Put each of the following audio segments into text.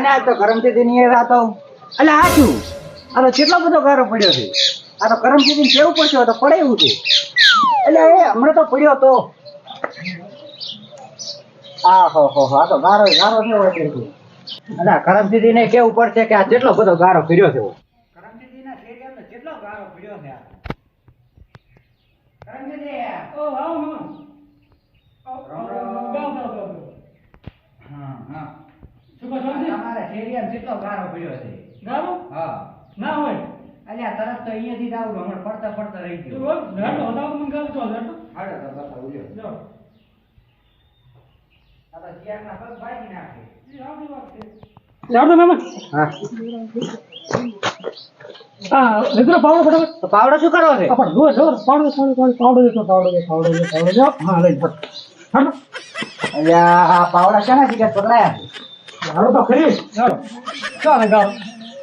ને આ તો કરમચીથી ની આ એટલે આ શું? આ તો કેટલો બધો ગારો પડ્યો છે? આ તો કરમચીથી કેવું પડશે તો પડે એવું છે? એટલે એ હમણાં તો પડ્યો તો. આ હો હો હો, આ તો ગારો ગારો કેવો એટલે ને કેવું પડશે કે આ કેટલો બધો ગારો પડ્યો છે? કેટલો ગારો પડ્યો છે આ? કરમચીથી હા હા. તમારા શેરિયાને કેટલો ગારો પડ્યો છે હા અલ્યા તરત તો અહીંયાથી જ આવું હમણાં પડતા પડતા રહી ગયો હાલો તો બસ ઉલ્યો આ તો શિયાળના પગ ભાજી નાખે હા તો પાવડો શું કરવો છે અલ્યા આ પાવડા શાના શિકાર પકડાયા છે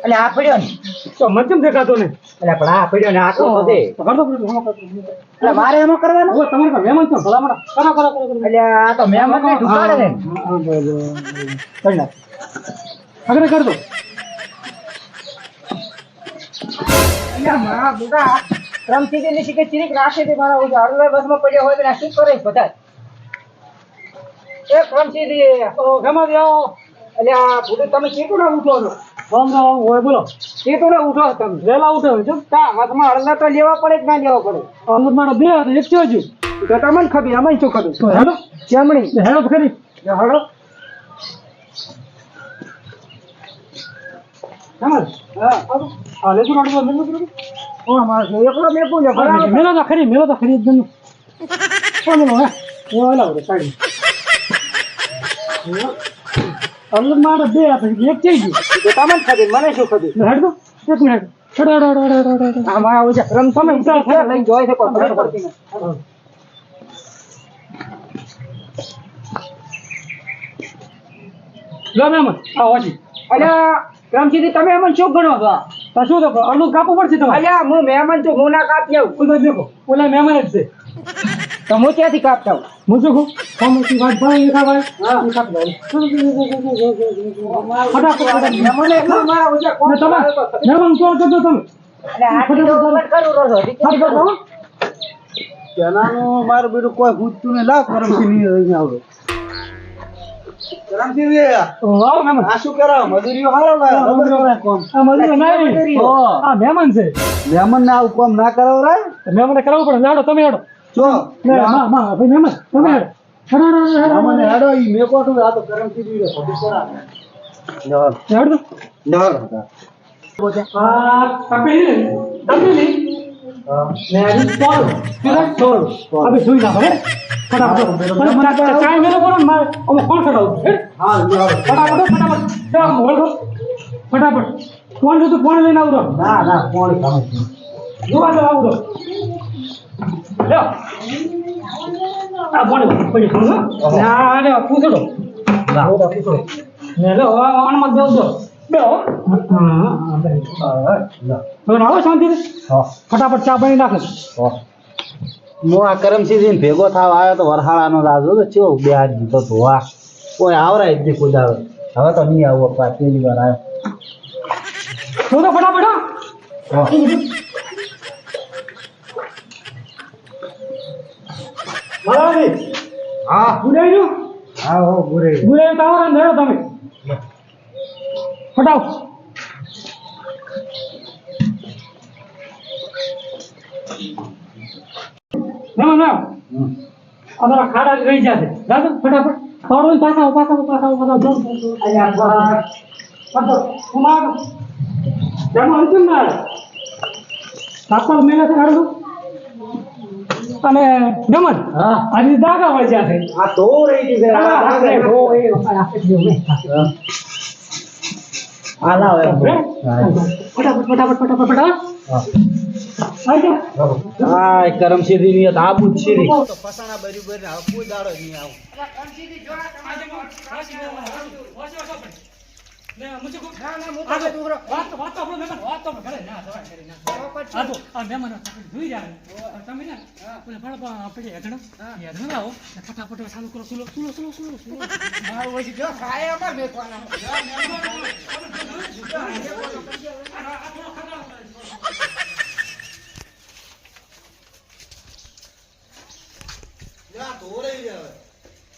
એટલે આ પડ્યો ને. મધ્યમ દેખાતો ને એટલે પણ આ પડ્યો ને આ તો છે એટલે મારે એમાં કરવાનું? તમારે મહેમાન છો ભલામણ. કરો કરો કરો કરો. એટલે આ તો મહેમાન ને ઢુકાડે ને. કરી નાખ. આગળ કર દો. અલ્યા મારા બુડા ક્રમથી ની શીખે ચીરીક રાખે છે મારા ઉજા હળવે બસમાં પડ્યો હોય તો શું કરે બધા? એ ક્રમથી ગમા દે જાઓ એટલે આ બુડું તમે કેટલું ઉઠો છો? ફોન હોય બોલો. ચીકુ ઉઠો તમે? વેલા ઉઠો છો. તા હાથમાં અડધા તો લેવા પડે કે ના લેવા પડે? અંદર મારો બે હાથ એક થયો છું. તો તમને ખબર અમે શું ખબર? તો હેડો. ચમણી. હેડો ખરી. હેલો કેમાં હા. હા લેજો કાઢો મેલો તો ખરી મેલો તો ખરી જ ગયું કોણ મેલો હે? એ વાલા બોલે સાડી અંદર મારે બે હાથ એક થઈ ગયું. તો તમને ખબર મને શું ખબર હેડ એક મિનિટ. હેડો તમે ઉતાર થયા લઈને જોઈ શકો ખબર પડતી નથી. લો મેમન. આ વાજી અલ્યા ક્રમથી તમે અમને શું ગણો છો? આ? તો અડધું કાપવું પડશે અલ્યા હું મહેમાન છું હું ના કાપી આવું ઓલા દેખો ઓલા મહેમાન જ છે. તો હું ક્યાંથી કાપતા હું કહું કોમર્સની વાત ભાઈ એકા ભાઈ હા. એ કાપી દો. ફટાફટ ફટાફટ. મહેમાન એકલા મારા ઉજા કોણ ને તમે મહેમાન કોણ કરજો તમે આ તો વહીવટ કરું રહો છો. હા, તો કહો. પેલાનું મારું બેટું કોઈ પૂછતું ને લાવ કરમથી નહીં અહીં આવડે કરમથી વે આવો મહેમાન આ શું કરાવ મજૂરીઓ હારો ખબર પડે કોમ આ મજૂર નહીં હો. આ મહેમાન છે મહેમાન ને આવું કોમ ના કરાવ રાય મહેમાને કરાવવું પડે લાડો તમે હેડો જો ને, માં, માં, ભાઈ મહેમાન તમે હેડો હેડો, મને હેડો, ઈ મેકો તો આ તો ને. ને. કેટલા? તોલ. આ બી સુઈ નાખો, હે? ફટાફટ. મને- ચાય મેલો કરો ને, મારે આમાં કોણ ચડાવું? હે? હા ફટાફટ, ફટાફટ. આમ વળગો. ફટાફટ. કોણ છે તો કોણ લઈને આવડો? ના ના ફોન ખાવે જોવા દો, આવડો. લ્યો. આ બોલે, પડી? ને આ, આ લ્યો, પૂછડો. ના. ને લ્યો, આ આણમાં બેહો દો. બેહો. હા. હવે આવો શાંતિથી. હા. ફટાફટ ચા પાણી નાખે હા. આ કરમસિંહ ભેગો થાવ આવ્યો તો વરહાળાનો રાજો તો ચેવો બે હાથ જીતો ધોવા કોઈ આવરાય જ દાડો. હવે તો નહીં આવો પા પહેલી વાર આવ્યો તો તો ફટાફટ હા. હા. બરાબર હા. ગુડાઈ હા હો ગુડાઈ તો આવો ને હેડો તમે. ફટાફ ના ના અમારા ખાડા જ રહી જશે દાદા ફટાફટ. પાડો પાછા પાછા પાછા પાછા આવો. અલ્યા બા. પાછો કુમાર જેમ અંતિમ ના સાપલ મેલે છે હાડું અને નમન હા. આજે દાગા હોય છે આ તો રહી ગઈ છે. આ લાવ. ફટાફટ ફટાફટ ફટાફટ ફટાફટ. હા. આવી ની તો પસાણા બરી બરી હવે કોઈ દાડો નહીં આવું લે મુજે કો ના ના હું આ તો ફટાફટ ચાલુ કરો સુલો સુલો સુલો સુલો સુલો મારું હોય જો ખાય અમાર મેકવાના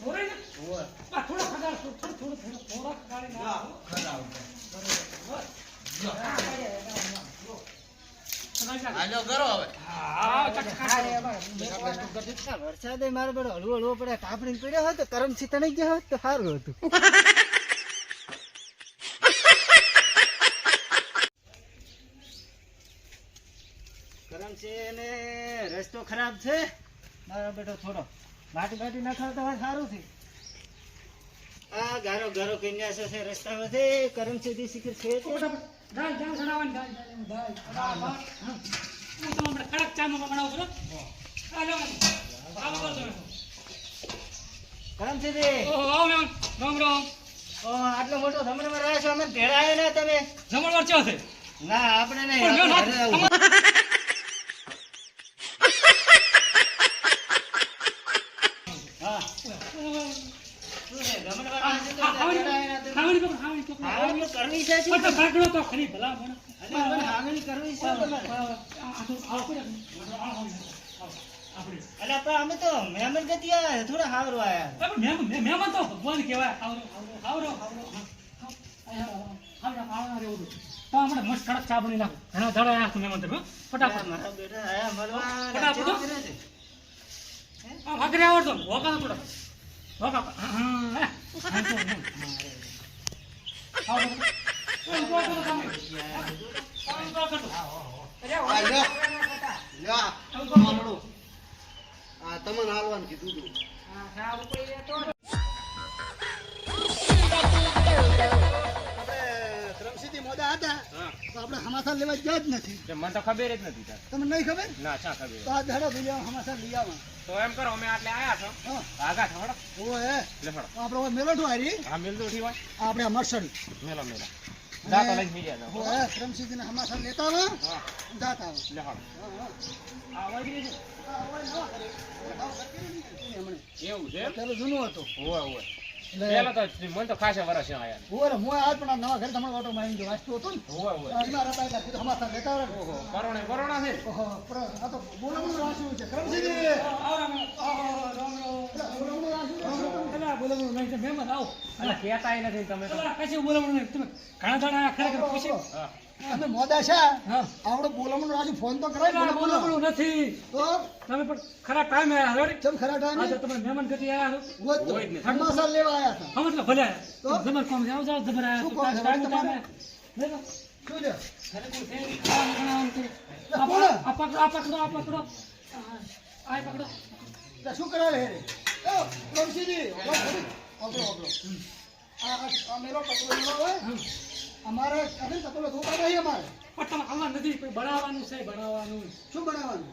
ઓરે ને? આ થોડો ખગાડ થોડો થોડો થોડો થોડો ખગાડી ના ખાય અમાર મેકવાના. વરસાદે મારો બેડો હળવો હળવો પડે કાપડી પડ્યો હોય તો કરમસી તણાઈ ગયા હોત તો સારું હતું. કરમસી ને રસ્તો ખરાબ છે? મારો બેટો થોડો. માટી બાટી નખાવ તો સારું છે. આ ગારો ગારો કન્યા છે રસ્તા વધે કરમસી થી શીખર છે. દાલ દાલ ચડાવવાની દાલ દાલ દાલ હું તો હમણાં કડક ચામાં બનાવું છું આ લો આવો કરો કરમથી ઓહો આવો મેમ રામ રામ આટલો મોટો સમરમાં રહ્યા છો અમે ભેળા આવ્યા ને તમે. જમણવાર છો. છે ના આપણે નહીં પણ મેં આપણે ઘરે આવું. હા શું છે? જમણવાર આવ્યા છો તો ખાવાની ભેળા આવ્યા તમે. ખાવાની તો કરવી છે? પણ ભાગડો તો ખરી ભલા મને હાવણી કરવી છે તમારે. આ તો આવો પડે આપણે. અલા, પણ અમે તો મહેમાન ગતિ આવ્યા થોડા હાવરો આવ્યા મહેમાન તો ભગવાન કહેવાય. આવરો આવરો આવરો આવરો આવરો રહેવું તો આપણે મસ્ત કડક ચા બની નાખો. ઘણા દાડા આયા મહેમાન તમે ફટાફટ. મારા બેટા આયા મળવા ફટાફટ. કેવું કરે છે? આ ભાગરે આવડતો. વોકા થોડો. વોકા હા. હા હાલવાનું કીધું આવો મોદા હતા તો આપણે હમાસા લેવા ગયા જ નથી. મને તો ખબર જ નથી તમને નહીં ખબર? ના ખબર? તો આ ધડો ભૂલ્યા હમાસા લઈ આવા. તો એમ કરો અમે આટલે આયા છો. આગા છો હળો ઓ હે લે હળો આપણે મેલો ઠો હારી આ મિલ ઉઠી હોય. આપણે મરસડી. મેલો મેલા. જા તો લઈ મીડિયા ઓ જાઓ હે ક્રમસિદ્ધિને હમાસા લેતા આવા. હા. લે હા, હા. છે? આ કરે. એવું છે પેલું જૂનું હતું. હોય એટલે પેલો તો મને તો ખાસા વર્ષ આયા. ઓરે મોય આજ પણ નવા ઘરે તમારો ઓટો જો વાંચતું હતું ને હોવે હોવે આજમાં હતા એટલે કીધું હમાસા લેતા આવે ઓહો કરોણે કરોણા છે ઓહો આ તો બોલામણું વાંચ્યું છે. બોલો બોલો નહીં મહેમાન આવો. અલા કહેતાય નથી તમે કશું બોલો નહીં. તમે ઘણા દાડા ખરેખર ખુશી? હા. મોદા છે. હા. આવડો બોલામણું ફોન તો કરાય અલા, બોલો બોલો બોલો બોલો નથી. તો? તમે પણ ખરા ટાઈમ આયા રેડી ચમ ખરા ટાઈમે? આજે તમે મહેમાન ગતિ આયા છો હોત તો. હોય જ નથી. હમાસા લેવા આયા હતા. હમ એટલે ભલે તો? જબર કોમ જાવ જાવ જબર આયા શું કોમ છે? ટાઈમ તમારે? ટાઈમ લેજો શું છે? ખરેખર છે, ખાવાનું આ પકડો આ પકડો આ પકડો આ આ પકડો. શું કરાવે રમશીજી ઓગળો ઓગળો આ આ મેલો પકડો હોય? અમારે અરે તપલો ધોકા નહીં અમારે પણ તમે આમાં નથી કોઈ બનાવવાનું છે બનાવવાનું શું બનાવવાનું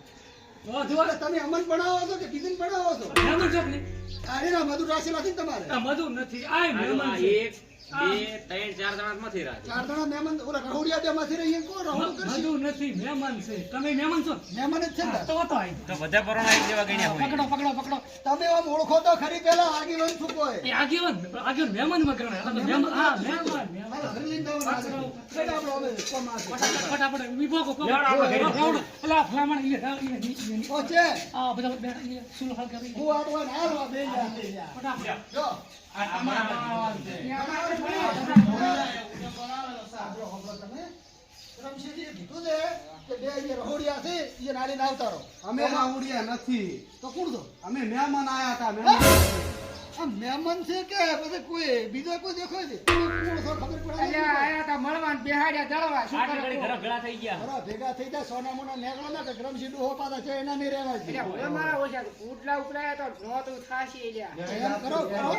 જો તમે અમન બનાવો છો? કે ટિફિન બનાવો છો મહેમાન ચોકની અરે મધુ રાશિ નથી તમારે. મધુર નથી. આ આ મહેમાન એક બે ત્રણ ચાર જણા માંથી રાખ ચાર જણા મહેમાન ઓલા રહુડિયા બે માંથી રહીએ કોણ? રહુડું કરશે. મધુર નથી મહેમાન છે. તમે મહેમાન છો? મહેમાન જ છે ને તો તો આઈ તો બધા પરોણા એક જેવા ગણ્યા હોય. પકડો પકડો પકડો. તમે આમ ઓળખો તો ખરી પેલા આગેવાન શું કહે? એ આગેવાન આગેવાન મહેમાનમાં કરવાના આ મહેમાન હા મહેમાન. મહેમાન ઘરે લઈને. એટલે આ છે. ફટાફટ ફટાફટ આપણે ઘરે. લેવડો. અલા ફલામણ લે ઈ લે ઈ લે ઓ છે આ બધા બેઠા હલ કરી હું આટલો ને બે જા. ફટાફટ. જો. નાલીને આવતા રહો. અમે આવડ્યા નથી. તો કોણ તો? અમે મહેમાન આયા હતા આ મહેમાન છે કે પછી કોઈ બીજો કોઈ દેખાય છે? ખબર પડે આયા તા મળવા બેહાડ્યા દળવા શું આટલી ઘડી ઘરે થઈ ગયા. બરાબર, ભેગા થઈ જાય સોના મોના નેકળો ના કે રમશી ડોહો પાછા છે એના નહીં રહેવા એટલે મારા ઓછા ઉડલા ઉપરાયા તો નહોતું થાશી એમ કરો કરો.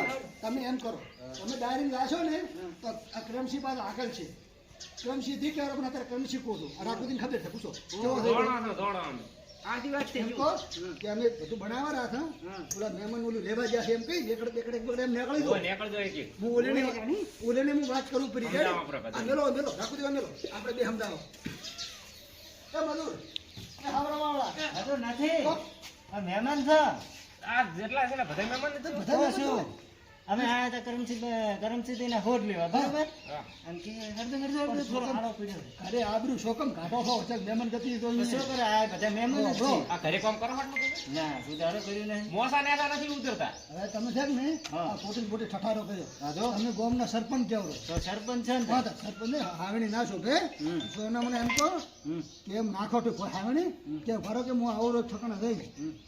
તમે એમ કરો. તમે ડાયરી લાશો ને તો આ ક્રમશી પાસે આગળ છે. ક્રમશી થી કે પણ અત્યારે ક્રમશી કહું છું. આખું ખબર છે પૂછો. આજી વાત છે એમ કે અમે બધું બનાવવા રાખા ઓલા મહેમાન ઓલું લેવા ગયા છે એમ કઈ બેકડે એક બેકડે એમ નીકળી દો. એક એક. હું ઓલેને ઓલેને હું વાત કરું આપણે આ મેલો મેલો રાખો દેવા મેલો. આપણે બે સમજાવો. એ મધુર એ હાવરાવાળા. આ નથી. મહેમાન છે. આ જેટલા છે ને બધા મહેમાન બધા શું અમે આયા હતા કરમસિંહ કરમસિંહ ને હોડ લેવા બરાબર? હા. અને કે હરદમ હરદમ થોડો આડો પડ્યો અરે આબરૂ શોકમ કાઢો હો ચક મહેમાન ગતિ તો શું કરે? આ બધા મહેમાન છે. આ ઘરે કામ કરવા માટે મૂકે છે? ના સુધારો કર્યું નહીં. મોસા નેતા નથી ઉતરતા. હવે તમે છે કે ને આ પોટી પોટી ઠઠારો કર્યો. હા જો. અમે ગામના સરપંચ કેવરો તો સરપંચ છે ને. હા સરપંચ ને હાવણી ના શોભે. તો એના મને એમ કહો. કે એમ નાખો તો હાવણી કે ભરો કે હું આવો રોજ ઠકાણા જઈ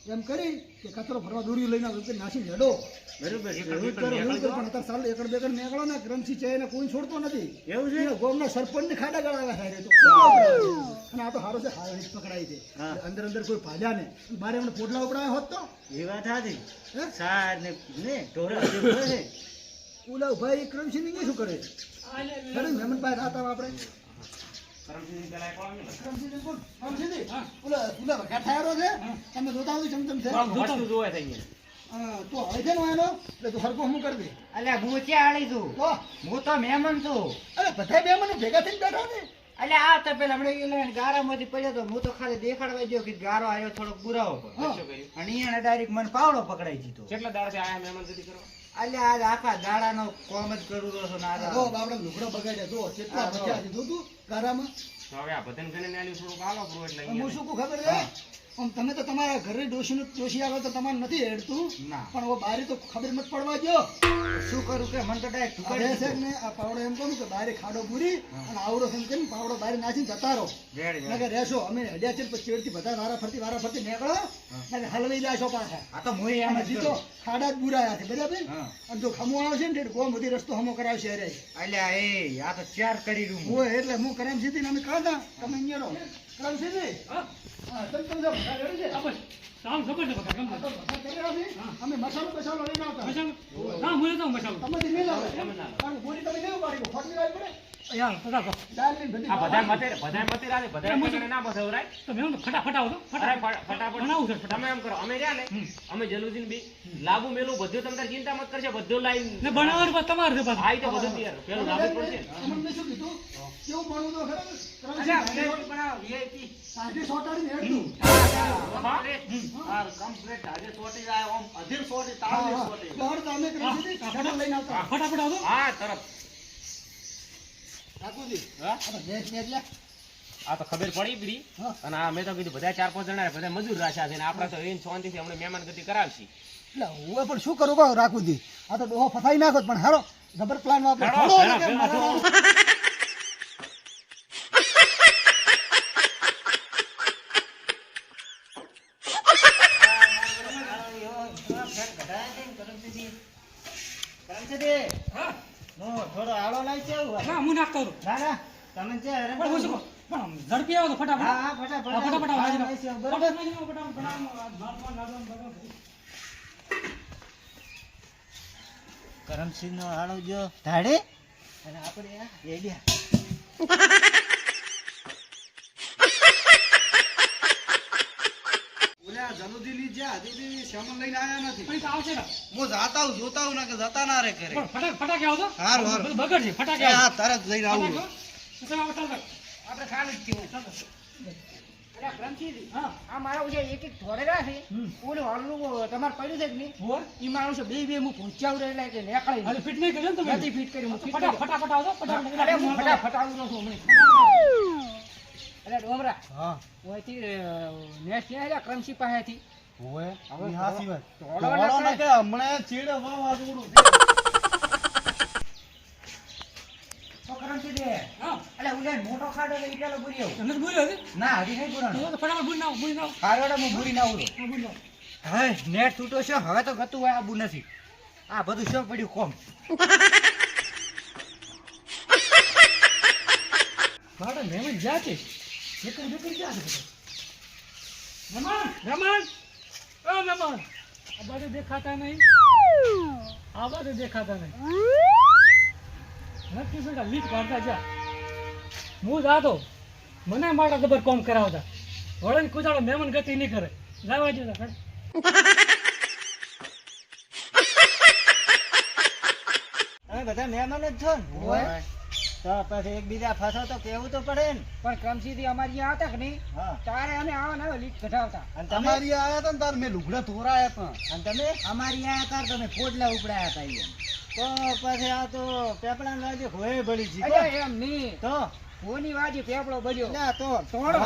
એમ કરી કે કચરો ભરવા દોરી લઈને આવું કે નાસી હેડો. બરોબર છે. સારું એકડ બેકડ નીકળો ને ક્રમસી છે એને કોઈ છોડતો નથી. એવું છે? એ ગામના સરપંચ ને ખાડા ગળાવ્યા હારે તો અને આ તો હારો છે હારી પકડાઈ છે. અંદર અંદર કોઈ ભાજ્યા ને બારે એમને પોટલા ઉપડાયા હોત તો? એ વાત હાથી સાર ને ને ઢોરા છે. ઓલા ભાઈ ક્રમસી ની શું કરે? રાત આવો આપણે. તમે છે મહેમાન અરે બધા બે ભેગા ને અલ્યા આ તો પેલા હમણાં ગારામાંથી પડ્યો તો હું ખાલી દેખાડવા ગયો કે ગારો આવ્યો થોડોક પુરાવો પણ. અને ડાયરેક્ટ મને પાવડો પકડાઈ દીધો કેટલા દાડાથી આયા મહેમાન સુધી કરવા? અલ્યા આજ આખા દાડાનો કોમ જ કરું તો છો નારા ઓ બાપડા લુગડા બગાડ્યા. જો કેટલા બચ્યા છે જો તું ગારામાં. તો હવે આ ભતન કરીને આલ્યું થોડું કાલો પૂરું એટલે હું શું ખબર છે? આમ તમે તો તમારા ઘરે ડોશીનું ડોશી આવે તો તમારે નથી હેડતું. ના. પણ હવે બારી તો ખબર મત પડવા જો શું કરું કે મને તો ડાયરેક્ટ ઠુકાડે છે ને આ પાવડો એમ કહું કે બારે ખાડો પૂરી અને આવડો એમ કરીને પાવડો બારે નાખીને જતા રહો નકર રહેશો અમે હડ્યા છે પછી ચેડથી બધા વારા ફરતી વારા ફરતી નીકળો નકર હલવાઈ જાશો પાછા. આ તો હું એમ અને જીતો ખાડા જ બુરાયા છે બરાબર. અને જો ખમો આવશે ને ગોમ બધી રસ્તો હમો કરાવશે અરે એટલે એ આ તો ચાર કરી દઉં હું. એટલે હું કરમ જીતીને અમે કાઢા. તમે અહીંયા રહો. હા. તમે તમે ready છે? બસ. સામ ખબર છે બધા આ તો બધા કરી રહ્યા છે. અમે મસાલો બસાલો લઈને આવતા. મસાલો? ના હું લેતો મસાલો. તમે નહીં લાવો. કારણ કે તમે કેવું પાડી ખોટલી લાવી પડે. લાંબુ મેલું બધું તમે ચિંતા મત કરશે બધું લાઈન બનાવવાનું તમારે છે પાછું. આઈ તો બધું તૈયાર. પેલું લાંબુ પડશે આવતા. ફટાફટ આવો. હા હા? આ તો ભેંસ ને એટલે. આ તો ખબર પડી પડી અને આ મેં તો કીધું બધા ચાર પાંચ જણા બધા મજૂર રાખ્યા છે ને આપણે તો એને શાંતિથી હમણાં મહેમાન ગતિ કરાવશી એટલે હું પણ શું કરું કહું રાખું દી આ તો ડોહો ફસાઈ નાખો પણ હારો જબર પ્લાન હેડો. મારા- કરમસિંહજી, હું થોડો આળો લાવી છે? ના હું નાખતો હતો ના, ના, તમે છે હેરાન પણ હું શું. પણ ઝડપી આવો તો ફટાફટ હા, હા, ફટાફટ. ફટાફટ આવો, હાજર આવો. લાવી છે, ફટાફટ બરોબર? નાખી દો, ફટાફટ બનાવો. આ નાખવાનું, નાખવાનું, બનાવો. કરમસિંહનો આળો જો ધાડે અને આપણે આ રેડિયા ઓલા જલુદીની જ્યાં હજુથી સામાન લઈને આયા નથી. પણ આવશે ને. હું જાતા હું જોતા હું ના કે જતા ના રે કરે ફટાક- ફટાકે આવો હારું, હારું. બગડશે, ફટાકે હા તરત લઈને આવું આવો. આવો. આપણે ખાલી જ છે તમારે પડ્યું છે ફટાફટ આવો. અરે આવું છું ડોમરા. હા. ઓયથી નેક્સ્ટ ને પાસેથી? હવે હાસી વાત. તોડો તોડો ના ના કે હમણાં ચીડે વાવ વાજુડું તો કરમસિંહ દે હા. અલે ઉલે મોટો ખાડો તો ઈ પેલો તમને જ બોલ્યો ના હજી નહીં પુરાણો તો ફટાફટ બોલી નાખો, બોલી નાખો. ખાડો હું બુરી ના ઉલો હા, બોલી નાખો. નેટ તૂટો છે હવે તો ગતું હોય આબુ નથી. આ બધું શું પડ્યું કોમ? ભાડે મહેમાન જ્યાં છે? ક્યાં છે? બધા? મહેમાન ઓ મહેમાન આ બાજુ દેખાતા નહીં. આ બાજુ દેખાતા નહીં. નક્કી બેટા લીક કાઢતા જા. હું જાતો મને મારા જબર કોમ કરાવતા. ઘોડાને કુદાડો મહેમાન ગતિ નહીં કરે. લાવવા જો તમે બધા મહેમાન જ છો ને? તો પછી એકબીજા ફસો તો કેવું તો પડે ને? પણ ક્રમસીથી અમારી અહીંયા હતા કે નહીં? તારે અમે આવા ને લીટ કઢાવતા. અને તમારી આયા હતા ને તાર? મેં લુગડા ધોરાયા પણ અને તમે? અમારી આયા તાર તમે પોડલા ઉપડાયા હતા એમ. તો પછી આ તો પેપડા લાગે હોય ભળી જી એમ નહીં. તો? હોની વાજી પેપડો બજ્યો ના તો. તોડો.